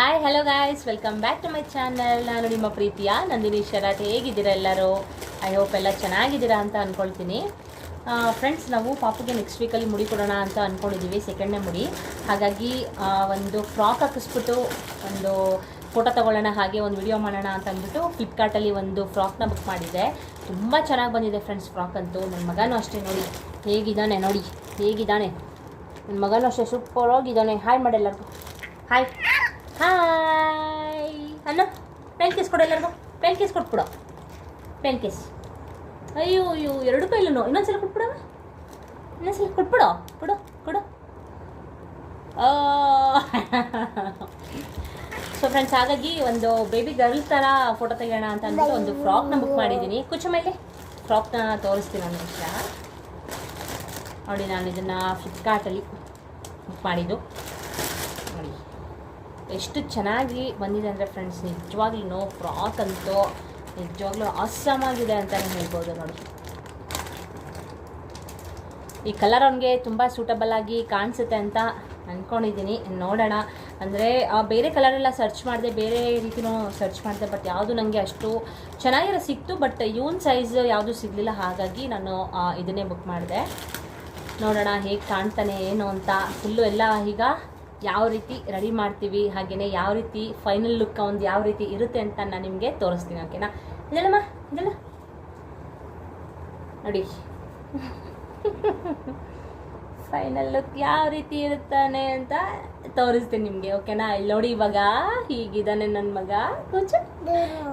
Hi hello guys welcome back to my channel ನಾನು ನಿಮ್ಮ ಪ್ರೀತಿಯ ನಂದಿನಿ ಶರಾಟ್ ಹೇಗಿದ್ದೀರಾ ಎಲ್ಲರೂ? ಐ ಹೋಪ್ ಎಲ್ಲ ಚೆನ್ನಾಗಿದ್ದೀರಾ ಅಂತ ಅಂದ್ಕೊಳ್ತೀನಿ ಫ್ರೆಂಡ್ಸ್ ನಾವು ಪಾಪುಗೆ ನೆಕ್ಸ್ಟ್ ವೀಕಲ್ಲಿ ಮುಡಿ ಕೊಡೋಣ ಅಂತ ಅಂದ್ಕೊಂಡಿದ್ದೀವಿ ಸೆಕೆಂಡ್ನೇ ಮುಡಿ. ಹಾಗಾಗಿ ಒಂದು ಫ್ರಾಕ್ ಹಾಕಿಸ್ಬಿಟ್ಟು ಒಂದು ಫೋಟೋ ತೊಗೊಳ್ಳೋಣ, ಹಾಗೆ ಒಂದು ವಿಡಿಯೋ ಮಾಡೋಣ ಅಂತ ಅಂದ್ಬಿಟ್ಟು ಫ್ಲಿಪ್ಕಾರ್ಟಲ್ಲಿ ಒಂದು ಫ್ರಾಕ್ನ ಬುಕ್ ಮಾಡಿದ್ದೆ ತುಂಬ ಚೆನ್ನಾಗಿ ಬಂದಿದೆ ಫ್ರೆಂಡ್ಸ್ ಫ್ರಾಕ್ ಅಂತೂ. ನನ್ನ ಮಗನೂ ಅಷ್ಟೇ ನೋಡಿ. ಹೇಗಿದ್ದಾನೆ ನೋಡಿ. ಹೇಗಿದ್ದಾನೆ. ನನ್ನ ಮಗನೂ ಅಷ್ಟೇ. ಸೂಪರ್ ಹೋಗಿದ್ದಾನೆ ಹಾಯ್ ಮಾಡಿ ಎಲ್ಲರಿಗೂ ಹಾಯ್ ಹಾಯ್ ಅಣ್ಣ ಪೆನ್ ಕೇಸ್ ಕೊಡು ಎಲ್ಲರಿಗೂ. ಪೆನ್ ಕೇಸ್ ಕೊಟ್ಬಿಡು. ಪೆನ್ ಕೇಸ್ ಅಯ್ಯೋ ಅಯ್ಯೋ, ಎರಡು ಕೈಲೂ ಇನ್ನೊಂದ್ಸಲ ಕೊಟ್ಬಿಡವ ಇನ್ನೊಂದ್ಸಲ ಕೊಟ್ಬಿಡು. ಕೊಡು ಕೊಡು. ಸೊ ಫ್ರೆಂಡ್ಸ್ ಹಾಗಾಗಿ ಒಂದು ಬೇಬಿ ಗರ್ಲ್ ಥರ ಫೋಟೋ ತೆಗೆಯೋಣ ಅಂತ ಅಂದ್ಬಿಟ್ಟು ಒಂದು ಫ್ರಾಕ್ನ ಬುಕ್ ಮಾಡಿದ್ದೀನಿ. ಕುಚ್ಚು ಮೇಲೆ. ಫ್ರಾಕ್ನ ತೋರಿಸ್ತೀನಿ ಒಂದು ನಿಮಿಷ. ನೋಡಿ, ನಾನು ಇದನ್ನು ಫ್ಲಿಪ್ಕಾರ್ಟಲ್ಲಿ ಬುಕ್ ಮಾಡಿದ್ದು. ನೋಡಿ. ಎಷ್ಟು ಚೆನ್ನಾಗಿ ಬಂದಿದೆ ಅಂದರೆ ಫ್ರೆಂಡ್ಸ್ ನಿಜವಾಗ್ಲೂ ನೋ ಫ್ರಾಕ್ ಅಂತೂ, ನಿಜವಾಗ್ಲೂ ಆಗಿದೆ ಅಂತಲೇ ಹೇಳ್ಬೋದು ನೋಡಿ. ಈ ಕಲರ್ ಅವನಿಗೆ ತುಂಬ ಸೂಟಬಲ್ ಆಗಿ ಕಾಣಿಸುತ್ತೆ ಅಂತ ಅಂದ್ಕೊಂಡಿದ್ದೀನಿ ನೋಡೋಣ. ಅಂದರೆ ಬೇರೆ ಕಲರೆಲ್ಲ ಸರ್ಚ್ ಮಾಡಿದೆ, ಬೇರೆ ರೀತಿನೂ ಸರ್ಚ್ ಮಾಡಿದೆ ಬಟ್ ಯಾವುದು ನನಗೆ ಅಷ್ಟು ಚೆನ್ನಾಗಿರೋ ಸಿಕ್ತು ಬಟ್ ಇವನ್ ಸೈಜ್ ಯಾವುದು ಸಿಗಲಿಲ್ಲ, ಹಾಗಾಗಿ ನಾನು ಇದನ್ನೇ ಬುಕ್ ಮಾಡಿದೆ. ನೋಡೋಣ ಹೇಗೆ ಕಾಣ್ತಾನೆ, ಏನು ಅಂತ. ಫುಲ್ಲು ಎಲ್ಲ ಈಗ ಯಾವ ರೀತಿ ರೆಡಿ ಮಾಡ್ತೀವಿ ಹಾಗೆಯೇ ಯಾವ ರೀತಿ ಫೈನಲ್ ಲುಕ್ ಒಂದು ಯಾವ ರೀತಿ ಇರುತ್ತೆ ಅಂತ ನಾನು ನಿಮಗೆ ತೋರಿಸ್ತೀನಿ ಓಕೆನಾ ಇದೆಲ್ಲಮ್ಮ ಇದೆಲ್ಲ ನೋಡಿ. ಫೈನಲ್ ಲುಕ್ ಯಾವ ರೀತಿ ಇರುತ್ತಾನೆ ಅಂತ ತೋರಿಸ್ತೀನಿ ನಿಮಗೆ ಓಕೆನಾ ಇಲ್ಲಿ ನೋಡಿ ಇವಾಗ ಹೀಗಿದ್ದಾನೆ ನನ್ನ ಮಗ. ಕೂಚ.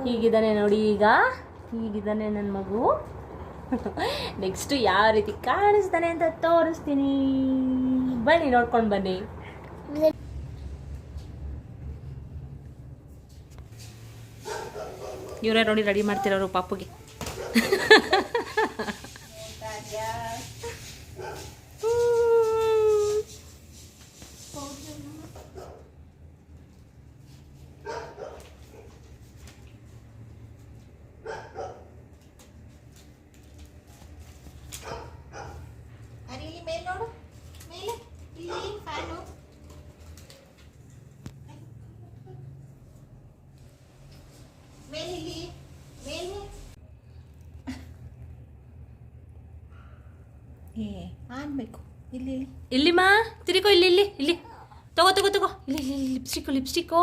ಹೀಗಿದ್ದಾನೆ ನೋಡಿ ಈಗ. ಹೀಗಿದ್ದಾನೆ ನನ್ನ ಮಗು. ನೆಕ್ಸ್ಟ್ ಯಾವ ರೀತಿ ಕಾಣಿಸ್ತಾನೆ ಅಂತ ತೋರಿಸ್ತೀನಿ. ಬನ್ನಿ, ನೋಡ್ಕೊಂಡು ಬನ್ನಿ. ಇವರೇ ನೋಡಿ ರೆಡಿ ಮಾಡ್ತಿರೋರು ಪಾಪುಗೆ ಅರೆ ಇಲ್ಲಿ ಮೇಲೆ ನೋಡು ಮೇಲೆ ಇಲ್ಲಿ ಫ್ಯಾನು ಮೇಲೆ ಇಲ್ಲಿ ಮೇಲೆ ಏ, ಆನ್ಬೇಕು. ಇಲ್ಲಿ ಇಲ್ಲಿ. ಇಲ್ಲಿಮ್ಮ ತಿರುಗೋ ಇಲ್ಲಿ ಇಲ್ಲಿ ಇಲ್ಲಿ. ತಗೋ ತಗೋ ತಗೋ. ಇಲ್ಲಿ ಇಲ್ಲಿ ಲಿಪ್ಸ್ಟಿಕ್ಕು ಲಿಪ್ಸ್ಟಿಕ್ಕು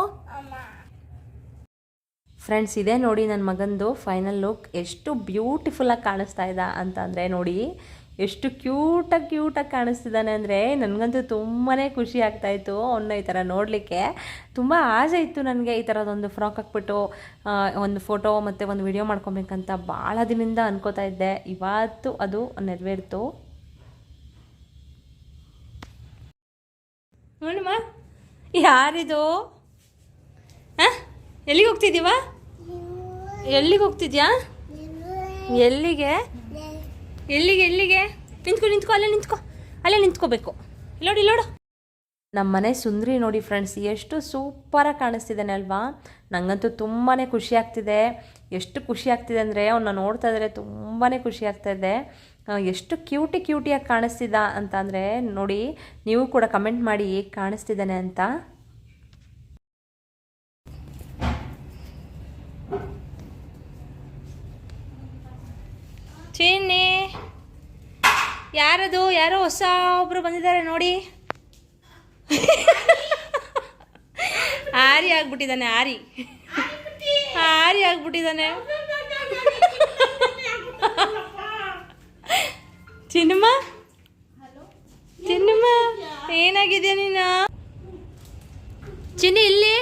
ಫ್ರೆಂಡ್ಸ್ ಇದೆ ನೋಡಿ ನನ್ನ ಮಗಂದು ಫೈನಲ್ ಲುಕ್ ಎಷ್ಟು ಬ್ಯೂಟಿಫುಲ್ಲಾಗಿ ಕಾಣಿಸ್ತಾ ಇದ್ದ ಅಂತ ಅಂದರೆ ನೋಡಿ, ಎಷ್ಟು ಕ್ಯೂಟಾಗಿ ಕ್ಯೂಟಾಗಿ ಕಾಣಿಸ್ತಿದ್ದಾನೆ ಅಂದರೆ ನನಗಂತೂ ತುಂಬಾ ಖುಷಿ ಆಗ್ತಾಯಿತ್ತು ಅವನ್ನ ಈ ಥರ ನೋಡಲಿಕ್ಕೆ ತುಂಬ ಆಸೆ ಇತ್ತು ನನಗೆ ಈ ಥರದೊಂದು ಫ್ರಾಕ್ ಹಾಕ್ಬಿಟ್ಟು ಒಂದು ಫೋಟೋ ಮತ್ತು ಒಂದು ವಿಡಿಯೋ ಮಾಡ್ಕೊಬೇಕಂತ ಭಾಳ ದಿನದಿಂದ ಅನ್ಕೋತಾ ಇದ್ದೆ. ಇವತ್ತು ಅದು ನೆರವೇರಿತು. ನೋಡಮ್ಮ. ಯಾರಿದು? ಹಾಂ? ಎಲ್ಲಿಗೆ ಹೋಗ್ತಿದ್ದೀವ? ಎಲ್ಲಿಗೆ ಹೋಗ್ತಿದ್ಯಾ? ಎಲ್ಲಿಗೆ? ಎಲ್ಲಿಗೆ ಎಲ್ಲಿಗೆ? ನಿಂತ್ಕೊ ನಿಂತ್ಕೊ, ಅಲ್ಲೇ ನಿಂತ್ಕೊ. ಅಲ್ಲೇ ನಿಂತ್ಕೋಬೇಕು. ಇಲ್ಲೋಡು ಇಲ್ಲೋಡು. ನಮ್ಮ ಮನೆ ಸುಂದ್ರಿ ನೋಡಿ ಫ್ರೆಂಡ್ಸ್ ಎಷ್ಟು ಸೂಪರಾಗಿ ಕಾಣಿಸ್ತಿದ್ದಾನೆ ಅಲ್ವಾ? ನನಗಂತೂ ತುಂಬಾ ಖುಷಿ ಆಗ್ತಿದೆ. ಎಷ್ಟು ಖುಷಿ ಆಗ್ತಿದೆ ಅಂದರೆ ಅವನ್ನ ನೋಡ್ತಾ ಇದ್ರೆ ತುಂಬಾ ಖುಷಿ ಆಗ್ತಾ ಇದೆ. ಎಷ್ಟು ಕ್ಯೂಟಿ ಕ್ಯೂಟಿಯಾಗಿ ಕಾಣಿಸ್ತಿದ್ದ ಅಂತ ಅಂದರೆ ನೋಡಿ, ನೀವು ಕೂಡ ಕಮೆಂಟ್ ಮಾಡಿ ಹೇಗೆ ಕಾಣಿಸ್ತಿದ್ದಾನೆ ಅಂತ. ಚೀನಿ ಯಾರದು? ಯಾರೋ ಹೊಸ ಒಬ್ಬರು ಬಂದಿದ್ದಾರೆ ನೋಡಿ. ಆರಿ ಆಗ್ಬಿಟ್ಟಿದ್ದಾನೆ, ಆರಿ. ಆರಿ ಆಗ್ಬಿಟ್ಟಿದ್ದಾನೆ. ಚಿನ್ನಮ್ಮ ಚಿನ್ನಮ್ಮ ಏನಾಗಿದೆಯಾ ನೀನು? ಚಿನ್ನಿ, ಇಲ್ಲಿ.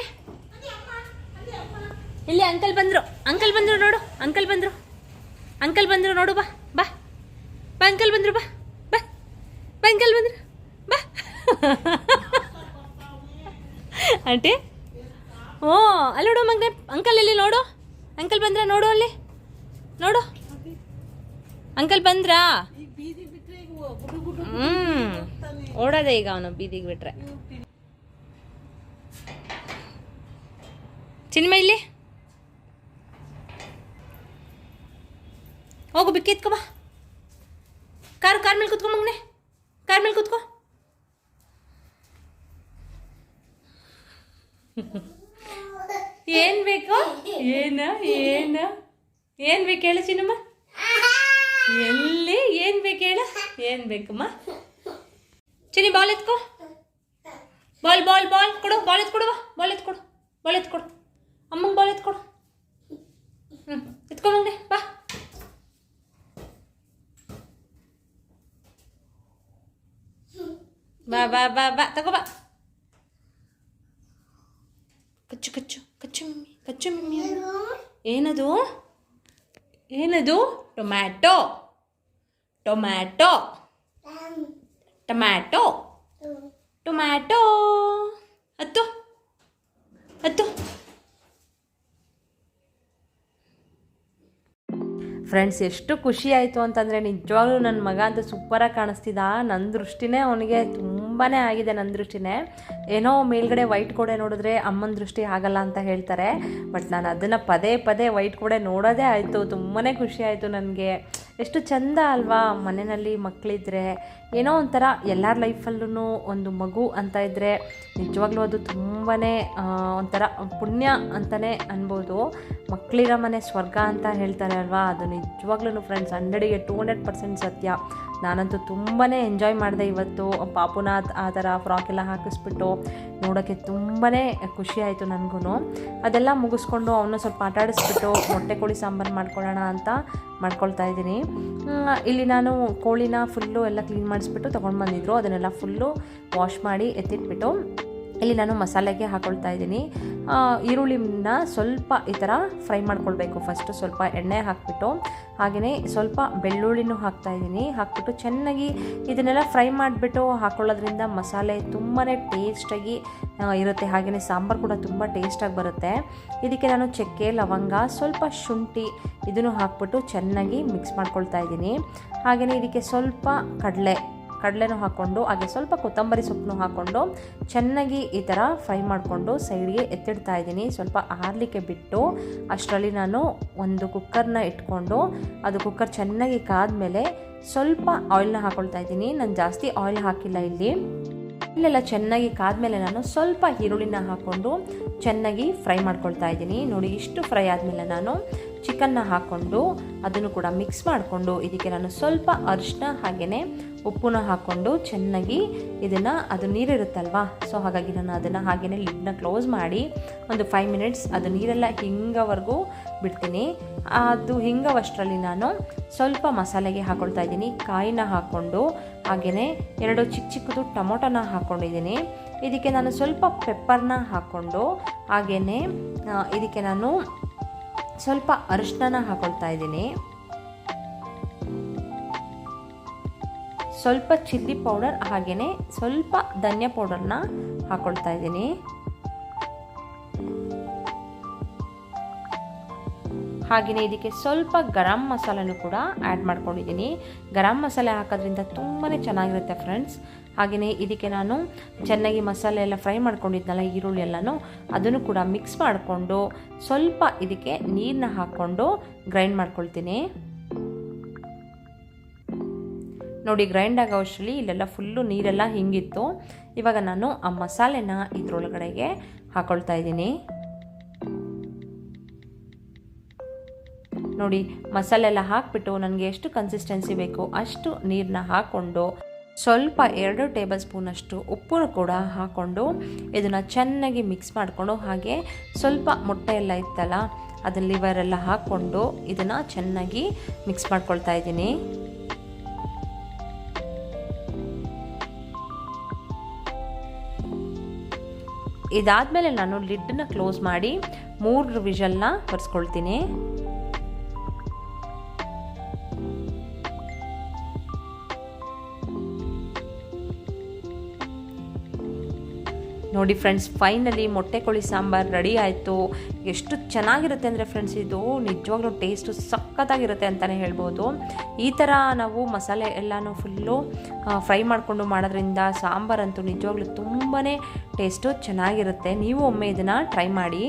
ಇಲ್ಲಿ ಅಂಕಲ್ ಬಂದ್ರು. ಅಂಕಲ್ ಬಂದ್ರು ನೋಡು, ಅಂಕಲ್ ಬಂದ್ರು. ಅಂಕಲ್ ಬಂದ್ರು ನೋಡು, ಬಾ ಬಾ. ಬಾ, ಅಂಕಲ್ ಬಂದ್ರು, ಬಾ ಬಾ. ಬಾ, ಅಂಕಲ್ ಬಂದ್ರು. ಬಾ. ಆಂಟಿ? ಓ, ಅಲ್ಲಿ ನೋಡು ಮಗನೆ, ಅಂಕಲ್ ಇಲ್ಲಿ ನೋಡು. ಅಂಕಲ್ ಬಂದ್ರ ನೋಡು ಅಲ್ಲಿ. ನೋಡು. ಅಂಕಲ್ ಬಂದ್ರಾ? ಹ್ಮ್. ಓಡೋದೆ ಈಗ ಅವನು ಬೀದಿಗೆ ಬಿಟ್ರೆ. ಚಿನ್ಮ ಇಲ್ಲಿ? ಹೋಗು, ಬಿಕ್ಕಿ ಎತ್ಕೋ ಬಾ. ಕಾರ್ ಕಾರ್ ಮೇಲೆ ಕುತ್ಕೊ ಮಗನೆ. ಕಾರ್ ಮೇಲೆ ಕುತ್ಕೋ. ಏನ್ ಬೇಕು? ಏನ ಏನ? ಏನ್ ಬೇಕು ಹೇಳು ಚಿನ್ನಮ್ಮ. ಎಲ್ಲಿ ಏನ್ ಬೇಕು ಹೇಳು? ಏನ್ ಬೇಕಮ್ಮ? ಚಿನ್ನಿ ಬಾಲ್ ಎತ್ಕೋ. ಬಾಲ್ ಬಾಲ್ ಬಾಲ್ ಕೊಡು ಬಾಲ್ ಎತ್ಕೊಡು ಬಾಲ್ ಎತ್ಕೊಡು ಬಾಲ್ ಎತ್ಕೊಡು. ಅಮ್ಮಂಗೆ ಬಾಲ್ ಎತ್ಕೊಡು. ಹ್ಞೂ ಎತ್ಕೊಂಬಂದೆ ಬಾ. ಬಾ ಬಾ ಬಾ ಬಾ. ತಗೋ, ಬಾ. ಕಚ್ಚು ಕಚ್ಚು ಮಮ್ಮಿ ಕಚ್ಚು ಮಮ್ಮಿ. ಏನದು? ಏನದು? ಟೊಮ್ಯಾಟೊ. ಟೊಮ್ಯಾಟೊ. ಟೊಮ್ಯಾಟೊ. ಟೊಮ್ಯಾಟೊ. ಹತ್ತು ಹತ್ತು. ಫ್ರೆಂಡ್ಸ್ ಎಷ್ಟು ಖುಷಿ ಆಯಿತು ಅಂತಂದರೆ ನಿಜವಾಗ್ಲೂ ನನ್ನ ಮಗ ಅಂತ ಸೂಪರಾಗಿ ಕಾಣಿಸ್ತಿದ್ದ ನನ್ನ ದೃಷ್ಟಿನೇ ಅವನಿಗೆ ತುಂಬಾ ಆಗಿದೆ ನನ್ನ ದೃಷ್ಟಿನೇ. ಏನೋ ಮೇಲ್ಗಡೆ ವೈಟ್ ಕೋಡೆ ನೋಡಿದ್ರೆ ಅಮ್ಮನ ದೃಷ್ಟಿ ಆಗಲ್ಲ ಅಂತ ಹೇಳ್ತಾರೆ. ಬಟ್ ನಾನು ಅದನ್ನು ಪದೇ ಪದೇ ವೈಟ್ ಕೋಡೆ ನೋಡೋದೇ ಆಯಿತು. ತುಂಬಾ ಖುಷಿ ಆಯಿತು ನನಗೆ. ಎಷ್ಟು ಚಂದ ಅಲ್ವಾ ಮನೆಯಲ್ಲಿ ಮಕ್ಕಳಿದ್ರೆ ಏನೋ ಒಂಥರ ಎಲ್ಲರ ಲೈಫಲ್ಲೂ ಒಂದು ಮಗು ಅಂತ ಇದ್ದರೆ ನಿಜವಾಗ್ಲೂ ಅದು ತುಂಬಾ ಒಂಥರ ಪುಣ್ಯ ಅಂತಲೇ ಅನ್ಬೋದು. ಮಕ್ಕಳಿರೋ ಮನೆ ಸ್ವರ್ಗ ಅಂತ ಹೇಳ್ತಾರೆ ಅಲ್ವಾ? ಅದು ನಿಜವಾಗ್ಲೂ ಫ್ರೆಂಡ್ಸ್ ಹಂಡ್ರೆಡಿಗೆ ಟೂ ಹಂಡ್ರೆಡ್ ಪರ್ಸೆಂಟ್ ಸತ್ಯ. ನಾನಂತೂ ತುಂಬಾ ಎಂಜಾಯ್ ಮಾಡಿದೆ ಇವತ್ತು. ಪಾಪುನ ಆ- ಥರ ಫ್ರಾಕ್ ಎಲ್ಲ ಹಾಕಿಸ್ಬಿಟ್ಟು ನೋಡೋಕ್ಕೆ ತುಂಬಾ ಖುಷಿ ಆಯಿತು ನನಗೂ ಅದೆಲ್ಲ ಮುಗಿಸ್ಕೊಂಡು ಅವನ್ನ ಸ್ವಲ್ಪ ಆಟ ಆಡಿಸ್ಬಿಟ್ಟು ಮೊಟ್ಟೆ ಕೋಳಿ ಸಾಂಬಾರು ಮಾಡ್ಕೊಳ್ಳೋಣ ಅಂತ ಮಾಡ್ಕೊಳ್ತಾ ಇದ್ದೀನಿ. ಇಲ್ಲಿ ನಾನು ಕೋಳಿನ ಫುಲ್ಲು ಎಲ್ಲ ಕ್ಲೀನ್ ಮಾಡಿಸ್ಬಿಟ್ಟು ತೊಗೊಂಡು ಬಂದಿದ್ರು ಅದನ್ನೆಲ್ಲ ಫುಲ್ಲು ವಾಶ್ ಮಾಡಿ ಎತ್ತಿಟ್ಬಿಟ್ಟು ಇಲ್ಲಿ ನಾನು ಮಸಾಲೆಗೆ ಹಾಕೊಳ್ತಾ ಇದ್ದೀನಿ. ಈರುಳ್ಳಿನ ಸ್ವಲ್ಪ ಈ ಥರ ಫ್ರೈ ಮಾಡ್ಕೊಳ್ಬೇಕು. ಫಸ್ಟು ಸ್ವಲ್ಪ ಎಣ್ಣೆ ಹಾಕಿಬಿಟ್ಟು ಹಾಗೆಯೇ ಸ್ವಲ್ಪ ಬೆಳ್ಳುಳ್ಳಿನೂ ಹಾಕ್ತಾ ಇದ್ದೀನಿ. ಹಾಕ್ಬಿಟ್ಟು ಚೆನ್ನಾಗಿ ಇದನ್ನೆಲ್ಲ ಫ್ರೈ ಮಾಡಿಬಿಟ್ಟು ಹಾಕೊಳ್ಳೋದ್ರಿಂದ ಮಸಾಲೆ ತುಂಬಾ ಟೇಸ್ಟಾಗಿ ಇರುತ್ತೆ. ಹಾಗೆಯೇ ಸಾಂಬಾರು ಕೂಡ ತುಂಬ ಟೇಸ್ಟಾಗಿ ಬರುತ್ತೆ. ಇದಕ್ಕೆ ನಾನು ಚಕ್ಕೆ, ಲವಂಗ, ಸ್ವಲ್ಪ ಶುಂಠಿ ಇದನ್ನು ಹಾಕ್ಬಿಟ್ಟು ಚೆನ್ನಾಗಿ ಮಿಕ್ಸ್ ಮಾಡ್ಕೊಳ್ತಾ ಇದ್ದೀನಿ. ಹಾಗೆಯೇ ಇದಕ್ಕೆ ಸ್ವಲ್ಪ ಕಡಲೆ ಕಡಲೆನೂ ಹಾಕ್ಕೊಂಡು, ಹಾಗೆ ಸ್ವಲ್ಪ ಕೊತ್ತಂಬರಿ ಸೊಪ್ಪನ್ನು ಹಾಕ್ಕೊಂಡು ಚೆನ್ನಾಗಿ ಈ ಥರ ಫ್ರೈ ಮಾಡಿಕೊಂಡು ಸೈಡ್ಗೆ ಎತ್ತಿಡ್ತಾ ಇದ್ದೀನಿ. ಸ್ವಲ್ಪ ಆರಲಿಕ್ಕೆ ಬಿಟ್ಟು ಅಷ್ಟರಲ್ಲಿ ನಾನು ಒಂದು ಕುಕ್ಕರ್ನ ಇಟ್ಕೊಂಡು, ಅದು ಕುಕ್ಕರ್ ಚೆನ್ನಾಗಿ ಕಾದ್ಮೇಲೆ ಸ್ವಲ್ಪ ಆಯಿಲ್ನ ಹಾಕ್ಕೊಳ್ತಾ ಇದ್ದೀನಿ. ನಾನು ಜಾಸ್ತಿ ಆಯಿಲ್ ಹಾಕಿಲ್ಲ ಇಲ್ಲಿ. ಇಲ್ಲೆಲ್ಲ ಚೆನ್ನಾಗಿ ಕಾದ್ಮೇಲೆ ನಾನು ಸ್ವಲ್ಪ ಈರುಳ್ಳಿನ ಹಾಕ್ಕೊಂಡು ಚೆನ್ನಾಗಿ ಫ್ರೈ ಮಾಡ್ಕೊಳ್ತಾ ಇದ್ದೀನಿ. ನೋಡಿ, ಇಷ್ಟು ಫ್ರೈ ಆದಮೇಲೆ ನಾನು ಚಿಕನ್ನ ಹಾಕ್ಕೊಂಡು, ಅದನ್ನು ಕೂಡ ಮಿಕ್ಸ್ ಮಾಡಿಕೊಂಡು, ಇದಕ್ಕೆ ನಾನು ಸ್ವಲ್ಪ ಅರಿಶಿನ ಹಾಗೆಯೇ ಉಪ್ಪನ್ನ ಹಾಕ್ಕೊಂಡು ಚೆನ್ನಾಗಿ ಇದನ್ನು, ಅದು ನೀರಿರುತ್ತಲ್ವಾ? ಸೊ ಹಾಗಾಗಿ ನಾನು ಅದನ್ನು ಹಾಗೆಯೇ ಲಿಡ್ನ ಕ್ಲೋಸ್ ಮಾಡಿ ಒಂದು ಫೈವ್ ಮಿನಿಟ್ಸ್ ಅದು ನೀರೆಲ್ಲ ಹಿಂಗವರೆಗೂ ಬಿಡ್ತೀನಿ. ಅದು ಹಿಂಗವಷ್ಟರಲ್ಲಿ ನಾನು ಸ್ವಲ್ಪ ಮಸಾಲೆಗೆ ಹಾಕ್ಕೊಳ್ತಾ ಇದ್ದೀನಿ. ಕಾಯಿನ ಹಾಕ್ಕೊಂಡು ಹಾಗೆಯೇ ಎರಡು ಚಿಕ್ಕ ಚಿಕ್ಕದು ಟೊಮೊಟೊನ ಹಾಕ್ಕೊಂಡಿದ್ದೀನಿ ಇದಕ್ಕೆ ನಾನು ಸ್ವಲ್ಪ ಪೆಪ್ಪರ್ನ ಹಾಕ್ಕೊಂಡು ಹಾಗೆಯೇ ಇದಕ್ಕೆ ನಾನು ಸ್ವಲ್ಪ ಅರಿಶಿನ ಹಾಕ್ಕೊಳ್ತಾ ಇದ್ದೀನಿ. ಸ್ವಲ್ಪ ಚಿಲ್ಲಿ ಪೌಡರ್ ಹಾಗೆಯೇ ಸ್ವಲ್ಪ ಧನ್ಯ ಪೌಡರ್ನ ಹಾಕೊಳ್ತಾ ಇದ್ದೀನಿ. ಹಾಗೆಯೇ ಇದಕ್ಕೆ ಸ್ವಲ್ಪ ಗರಂ ಮಸಾಲನೂ ಕೂಡ ಆ್ಯಡ್ ಮಾಡ್ಕೊಂಡಿದ್ದೀನಿ. ಗರಂ ಮಸಾಲೆ ಹಾಕೋದ್ರಿಂದ ತುಂಬಾ ಚೆನ್ನಾಗಿರುತ್ತೆ ಫ್ರೆಂಡ್ಸ್ ಹಾಗೆಯೇ ಇದಕ್ಕೆ ನಾನು ಚೆನ್ನಾಗಿ ಮಸಾಲೆ ಎಲ್ಲ ಫ್ರೈ ಮಾಡ್ಕೊಂಡಿದ್ನಲ್ಲ ಈರುಳ್ಳಿ ಎಲ್ಲನೂ ಅದನ್ನು ಕೂಡ ಮಿಕ್ಸ್ ಮಾಡಿಕೊಂಡು ಸ್ವಲ್ಪ ಇದಕ್ಕೆ ನೀರನ್ನ ಹಾಕ್ಕೊಂಡು ಗ್ರೈಂಡ್ ಮಾಡ್ಕೊಳ್ತೀನಿ. ನೋಡಿ ಗ್ರೈಂಡ್ ಆಗೋ ಅಷ್ಟರಲ್ಲಿ ಇಲ್ಲೆಲ್ಲ ಫುಲ್ಲು ನೀರೆಲ್ಲ ಹಿಂಗಿತ್ತು. ಇವಾಗ ನಾನು ಆ ಮಸಾಲೆನ ಇದ್ರೊಳಗಡೆಗೆ ಹಾಕೊಳ್ತಾ ಇದ್ದೀನಿ. ನೋಡಿ ಮಸಾಲೆ ಎಲ್ಲ ಹಾಕ್ಬಿಟ್ಟು ನನಗೆ ಎಷ್ಟು ಕನ್ಸಿಸ್ಟೆನ್ಸಿ ಬೇಕು, ಅಷ್ಟು ನೀರನ್ನ ಹಾಕ್ಕೊಂಡು ಸ್ವಲ್ಪ ಎರಡು ಟೇಬಲ್ ಸ್ಪೂನಷ್ಟು ಉಪ್ಪನ್ನು ಕೂಡ ಹಾಕ್ಕೊಂಡು ಇದನ್ನು ಚೆನ್ನಾಗಿ ಮಿಕ್ಸ್ ಮಾಡಿಕೊಂಡು ಹಾಗೆ ಸ್ವಲ್ಪ ಮೊಟ್ಟೆ ಎಲ್ಲ ಇತ್ತಲ್ಲ ಅದನ್ನು ಲಿವರೆಲ್ಲ ಹಾಕ್ಕೊಂಡು ಇದನ್ನು ಚೆನ್ನಾಗಿ ಮಿಕ್ಸ್ ಮಾಡ್ಕೊಳ್ತಾ ಇದ್ದೀನಿ. ಇದಾದಮೇಲೆ ನಾನು ಲಿಡ್ನ ಕ್ಲೋಸ್ ಮಾಡಿ ಮೂರು ವಿಷಲ್ನ ಒರೆಸ್ಕೊಳ್ತೀನಿ ನೋಡಿ ಫ್ರೆಂಡ್ಸ್ ಫೈನಲಿ ಮೊಟ್ಟೆ ಕೋಳಿ ಸಾಂಬಾರು ರೆಡಿ ಆಯಿತು. ಎಷ್ಟು ಚೆನ್ನಾಗಿರುತ್ತೆ ಅಂದರೆ ಫ್ರೆಂಡ್ಸ್ ಇದು ನಿಜವಾಗ್ಲೂ ಟೇಸ್ಟು ಸಖತ್ತಾಗಿರುತ್ತೆ ಅಂತಲೇ ಹೇಳ್ಬೋದು. ಈ ಥರ ನಾವು ಮಸಾಲೆ ಎಲ್ಲನೂ ಫುಲ್ಲು ಫ್ರೈ ಮಾಡಿಕೊಂಡು ಮಾಡೋದ್ರಿಂದ ಸಾಂಬಾರಂತೂ ನಿಜವಾಗ್ಲೂ ತುಂಬಾ ಟೇಸ್ಟು ಚೆನ್ನಾಗಿರುತ್ತೆ. ನೀವು ಒಮ್ಮೆ ಇದನ್ನು ಟ್ರೈ ಮಾಡಿ.